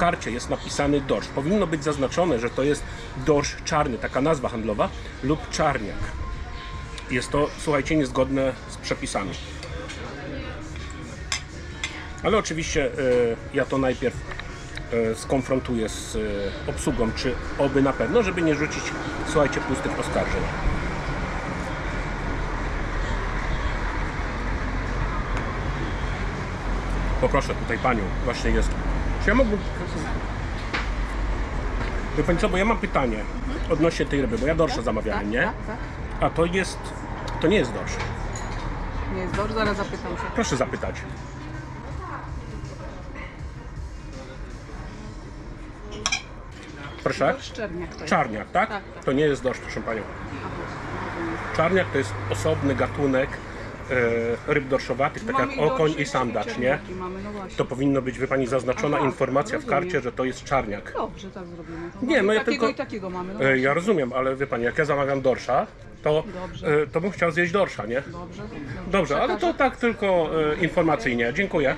karcie jest napisany dorsz, powinno być zaznaczone, że to jest dorsz czarny, taka nazwa handlowa, lub czarniak. Jest to, słuchajcie, niezgodne z przepisami. Ale oczywiście e, ja to najpierw e, skonfrontuję z e, obsługą, czy oby na pewno, żeby nie rzucić, słuchajcie, pustych oskarżeń. Poproszę tutaj panią, właśnie jest. Czy ja mógłbym. Wie pani co, bo ja mam pytanie odnośnie tej ryby, bo ja dorsza zamawiałem, nie? Tak, tak. A to jest. To nie jest dorsz. Nie jest dobrze, zaraz zapytam się. Proszę zapytać. Proszę? Szczerniak to jest. Czarniak, tak? Tak, tak. To nie jest dorsz, proszę panią. Czarniak to jest osobny gatunek ryb dorszowatych, tak jak okoń i sandacz, nie? no. To powinno być, wie pani, zaznaczona Aha, informacja w rozumiem. karcie, że to jest czarniak. Dobrze, tak zrobimy. To Nie, mamy no ja takiego tylko- i takiego mamy. No E, Ja rozumiem, ale wie pani, jak ja zamawiam dorsza, to, Dobrze. e, to bym chciał zjeść dorsza, nie? Dobrze, dobrze. Dobrze, ale to Przekażę. tak tylko e, informacyjnie. Dziękuję.